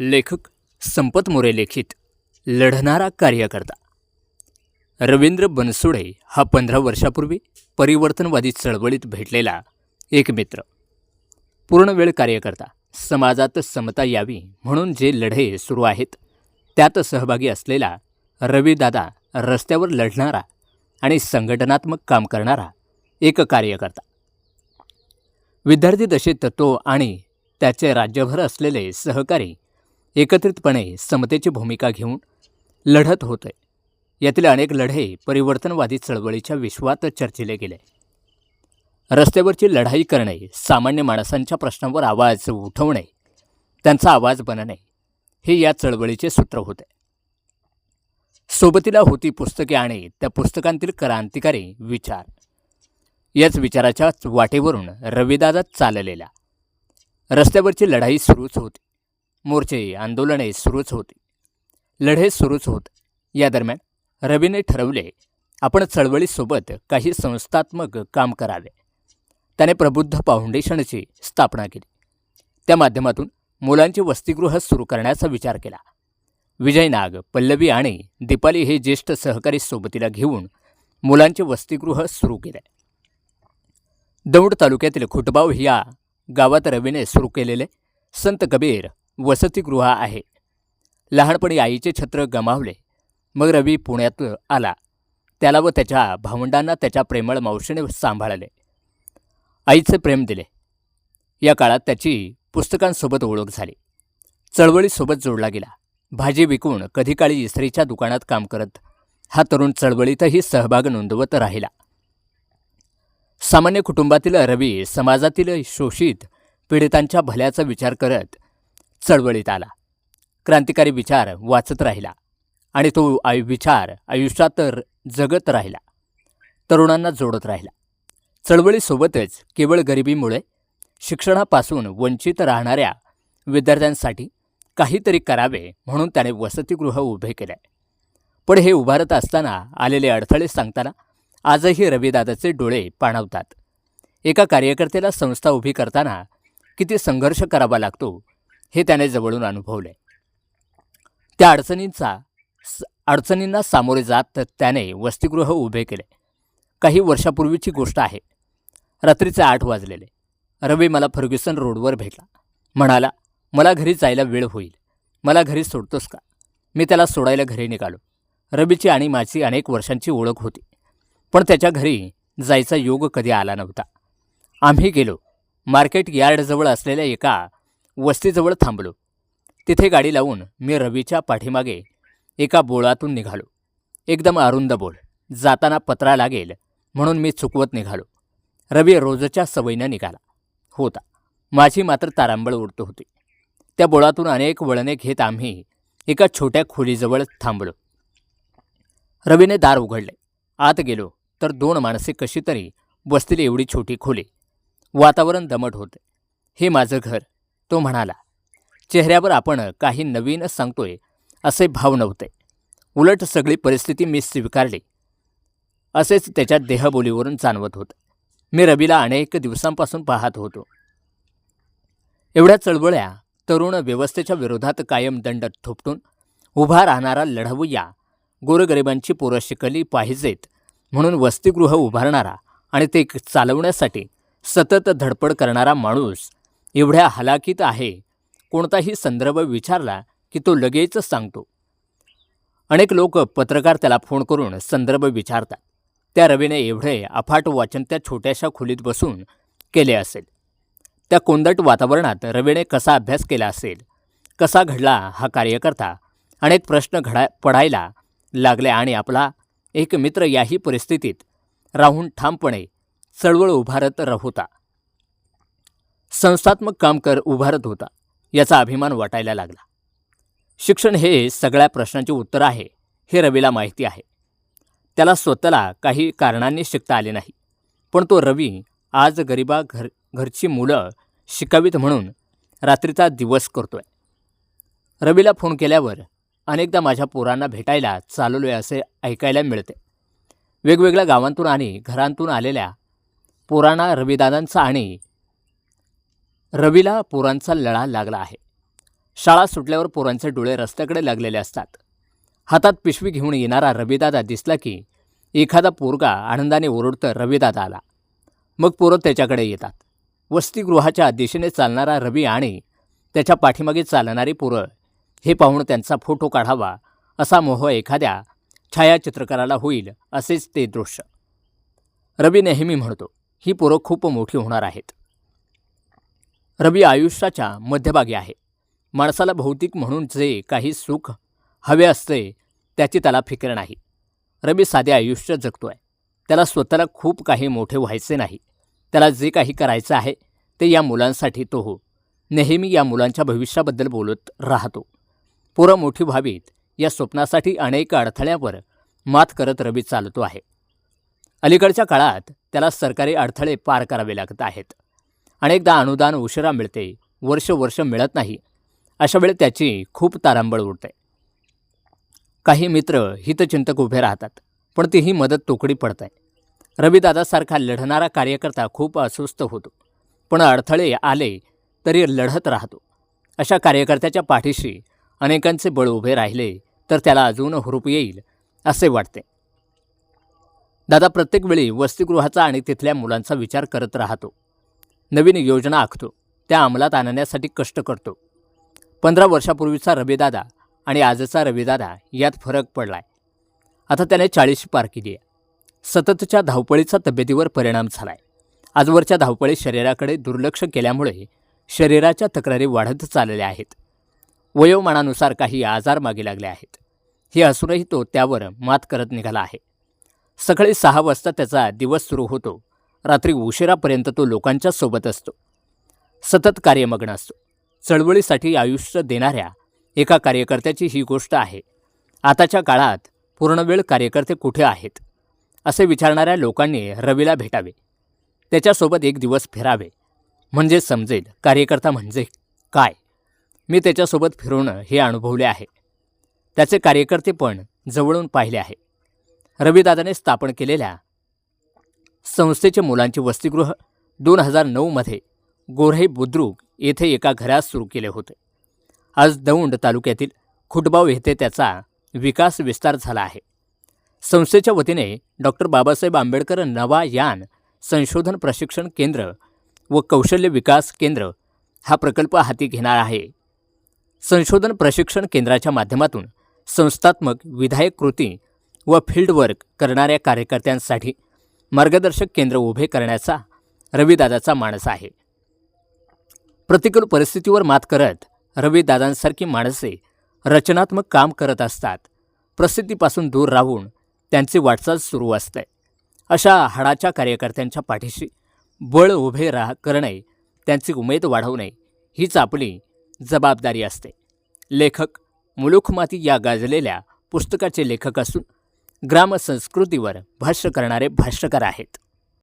लेखक संपत मोरे लिखित लढणारा कार्यकर्ता. रवींद्र बनसुडे हा पंधरा वर्षापूर्वी परिवर्तनवादी चळवळीत भेटलेला एक मित्र. पूर्णवेळ कार्यकर्ता समाजात समता यावी म्हणून जे लढे सुरू आहेत त्यात सहभागी असलेला रवीदादा रस्त्यावर लढणारा आणि संघटनात्मक काम करणारा एक कार्यकर्ता. विद्यार्थी दशेत तो आणि त्याचे राज्यभर असलेले सहकारी एकत्रितपणे समतेची भूमिका घेऊन लढत होते यातील अनेक लढे परिवर्तनवादी चळवळीच्या विश्वात चर्चिले गेले. रस्त्यावरची लढाई करणे सामान्य माणसांच्या प्रश्नांवर आवाज उठवणे त्यांचा आवाज बनणे हे या चळवळीचे सूत्र होते. सोबतीला होती पुस्तके आणि त्या पुस्तकांतील क्रांतिकारी विचार. याच विचाराच्या वाटेवरून रविदादा चाललेला रस्त्यावरची लढाई सुरूच होती. मोर्चे आंदोलने सुरूच होती. लढे सुरूच होते. या दरम्यान रवीने ठरवले आपण चळवळीसोबत काही संस्थात्मक काम करावे. त्याने प्रबुद्ध फाउंडेशनची स्थापना केली. त्या माध्यमातून मुलांचे वसतिगृह सुरू करण्याचा विचार केला. विजय नाग पल्लवी आणि दीपाली हे ज्येष्ठ सहकारी सोबतीला घेऊन मुलांचे वसतिगृह सुरू केले. दौंड तालुक्यातील खुटबाव या गावात रवीने सुरू केलेले संत कबीर वसतिगृह आहे. लहानपणी आईचे छत्र गमावले. मग रवी पुण्यात आला. त्याला व त्याच्या भावंडांना त्याच्या प्रेमळ मावशीने सांभाळले. आईचे प्रेम दिले. या काळात त्याची पुस्तकांसोबत ओळख झाली. चळवळीसोबत जोडला गेला. भाजी विकून कधी काळी इस्त्रीच्या दुकानात काम करत हा तरुण चळवळीतही सहभाग नोंदवत राहिला. सामान्य कुटुंबातील रवी समाजातील शोषित पीडितांच्या भल्याचा विचार करत चळवळीत आला. क्रांतिकारी विचार वाचत राहिला आणि तो आयु विचार आयुष्यात जगत राहिला. तरुणांना जोडत राहिला. चळवळीसोबतच केवळ गरिबीमुळे शिक्षणापासून वंचित राहणाऱ्या विद्यार्थ्यांसाठी काहीतरी करावे म्हणून त्याने वसतिगृह उभे केले. पण हे उभारत असताना आलेले अडथळे सांगताना आजही रविदादाचे डोळे पाणावतात. एका कार्यकर्त्याला संस्था उभी करताना किती संघर्ष करावा लागतो हे त्याने जवळून अनुभवले त्या अडचणींचा अडचणींना सामोरे जात त्याने वसतिगृह उभे केले. काही वर्षापूर्वीची गोष्ट आहे. रात्रीचे आठ वाजलेले. रवी मला फर्ग्युसन रोडवर भेटला. म्हणाला मला घरी जायला वेळ होईल. मला घरी सोडतोस का? मी त्याला सोडायला घरी निघालो. रवीची आणि माझी अनेक वर्षांची ओळख होती. पण त्याच्या घरी जायचा योग कधी आला नव्हता. आम्ही गेलो. मार्केट यार्डजवळ असलेल्या एका वस्तीजवळ थांबलो. तिथे गाडी लावून मी रवीच्या पाठीमागे एका बोळातून निघालो. एकदम अरुंद बोल जाताना पत्रा लागेल म्हणून मी चुकवत निघालो. रवी रोजच्या सवयीनं निघाला. होता. माझी मात्र तारांबळ उडत होती. त्या बोळातून अनेक वळणे घेत आम्ही एका छोट्या खोलीजवळ थांबलो. रवीने दार उघडले. आत गेलो तर दोन माणसे कशी तरी बसतील एवढी छोटी खोली. वातावरण दमट होते. हे माझं घर. तो म्हणाला चेहऱ्यावर आपण काही नवीन सांगतोय असे भाव नव्हते. उलट सगळी परिस्थिती मी स्वीकारली. असेच त्याच्या देहबोलीवरून जाणवत होतं. मी रवीला अनेक दिवसांपासून पाहत होतो. एवढ्या चळवळ्या तरुण व्यवस्थेच्या विरोधात कायम दंड थोपटून उभा राहणारा लढवूया गोरगरिबांची पोरं शिकली पाहिजेत म्हणून वसतिगृह उभारणारा आणि ते चालवण्यासाठी सतत धडपड करणारा माणूस एवढ्या हलाखीत आहे. कोणताही संदर्भ विचारला की तो लगेच सांगतो. अनेक लोक पत्रकार त्याला फोन करून संदर्भ विचारतात. त्या रवीने एवढे अफाट वाचन त्या छोट्याशा खोलीत बसून केले असेल. त्या कोंदट वातावरणात रवीने कसा अभ्यास केला असेल कसा घडला हा कार्यकर्ता अनेक प्रश्न घडा पडायला लागले आणि आपला एक मित्र याही परिस्थितीत राहून ठामपणे चळवळ उभारत होता. संस्थात्मक काम कर उभारत होता याचा अभिमान वाटायला लागला. शिक्षण हे सगळ्या प्रश्नांचे उत्तर आहे हे रवीला माहिती आहे. त्याला स्वतःला काही कारणांनी शिकता आले नाही पण तो रवी आज गरिबा घर घरची मुलं शिकावीत म्हणून रात्रीचा दिवस करतोय. रवीला फोन केल्यावर अनेकदा माझ्या पोरांना भेटायला चालवलोय असे ऐकायला मिळते. वेगवेगळ्या गावांतून आणि घरांतून आलेल्या पोरांना रवीदादांचा आणि रवीला पोरांचा लळा लागला आहे. शाळा सुटल्यावर पोरांचे डोळे रस्त्याकडे लागलेले असतात. हातात पिशवी घेऊन येणारा रवीदादा दिसला की एखादा पोरगा आनंदाने ओरडतं रवीदादा आला. मग पोरं त्याच्याकडे येतात. वसतिगृहाच्या दिशेने चालणारा रवी आणि त्याच्या पाठीमागे चालणारी पोरं हे पाहून त्यांचा फोटो काढावा असा मोह एखाद्या छायाचित्रकाराला होईल असेच ते दृश्य. रवी नेहमी म्हणतो ही पोरं खूप मोठी होणार आहेत. रवी आयुष्याच्या मध्यभागी आहे. माणसाला भौतिक म्हणून जे काही सुख हवे असते त्याची त्याला फिकर नाही. रवी साधे आयुष्य जगतोय. त्याला स्वतःला खूप काही मोठे व्हायचे नाही. त्याला जे काही करायचं आहे ते या मुलांसाठी तो हो. नेहमी या मुलांच्या भविष्याबद्दल बोलत राहतो. पोरं मोठी व्हावीत या स्वप्नासाठी अनेक अडथळ्यावर मात करत रवी चालतो आहे. अलीकडच्या काळात त्याला सरकारी अडथळे पार करावे लागत आहेत. अनेकदा अनुदान उशिरा मिळते वर्ष वर्ष मिळत नाही. अशा वेळी त्याची खूप तारांबळ उडते. काही मित्र हितचिंतक उभे राहतात पण तीही मदत तोकडी पडत. आहे रविदादासारखा लढणारा कार्यकर्ता खूप अस्वस्थ होतो. पण अडथळे आले तरी लढत राहतो. अशा कार्यकर्त्याच्या पाठीशी अनेकांचे बळ उभे राहिले तर त्याला अजून हुरूप येईल असे वाटते. दादा प्रत्येक वेळी वसतिगृहाचा आणि तिथल्या मुलांचा विचार करत राहतो. नवीन योजना आखतो. त्या अंमलात आणण्यासाठी कष्ट करतो. पंधरा वर्षापूर्वीचा रवीदादा आणि आजचा रवीदादा यात फरक पडलाय. आता त्याने चाळीस पार केली आहे. सततच्या धावपळीचा तब्येतीवर परिणाम झालाय. आजवरच्या धावपळी शरीराकडे दुर्लक्ष केल्यामुळे शरीराच्या तक्रारी वाढत चाललेल्या आहेत. वयोमानानुसार काही आजार मागे लागले आहेत. हे असूनही तो त्यावर मात करत निघाला आहे. सकाळी सहा वाजता त्याचा दिवस सुरू होतो. रात्री उशिरापर्यंत तो लोकांच्या सोबत असतो. सतत कार्यमग्न असतो. चळवळीसाठी आयुष्य देणाऱ्या एका कार्यकर्त्याची ही गोष्ट आहे. आताच्या काळात पूर्णवेळ कार्यकर्ते कुठे आहेत? असे विचारणाऱ्या लोकांनी रवीला भेटावे. त्याच्यासोबत एक दिवस फिरावे. म्हणजे समजेल कार्यकर्ता म्हणजे काय? मी त्याच्यासोबत फिरवणं हे अनुभवले आहे. त्याचे कार्यकर्ते पण जवळून पाहिले आहे. रवीदादाने स्थापन केलेल्या संस्थेचे मुलांचे वसतिगृह दोन हजार नऊमध्ये गोऱ्हे बुद्रुक येथे एका घरात सुरू केले होते. आज दौंड तालुक्यातील खुटबाव येथे त्याचा विकास विस्तार झाला आहे. संस्थेच्या वतीने डॉक्टर बाबासाहेब आंबेडकर नवा यान संशोधन प्रशिक्षण केंद्र व कौशल्य विकास केंद्र हा प्रकल्प हाती घेणार आहे. संशोधन प्रशिक्षण केंद्राच्या माध्यमातून संस्थात्मक विधायक कृती व फील्ड वर्क करणाऱ्या कार्यकर्त्यांसाठी मार्गदर्शक केंद्र उभे करण्याचा रविदादाचा माणस आहे. प्रतिकूल परिस्थितीवर मात करत रविदादांसारखी माणसे रचनात्मक काम करत असतात. प्रसिद्धीपासून दूर राहून त्यांची वाटचाल सुरू असते. अशा हाडाच्या कार्यकर्त्यांच्या पाठीशी बळ उभे राह करणे त्यांची उमेद वाढवणे हीच आपली जबाबदारी असते. लेखक मुलुखमाती या गाजलेल्या पुस्तकाचे लेखक असून ग्रामसंस्कृतीवर भाष्य करणारे भाष्यकार आहेत.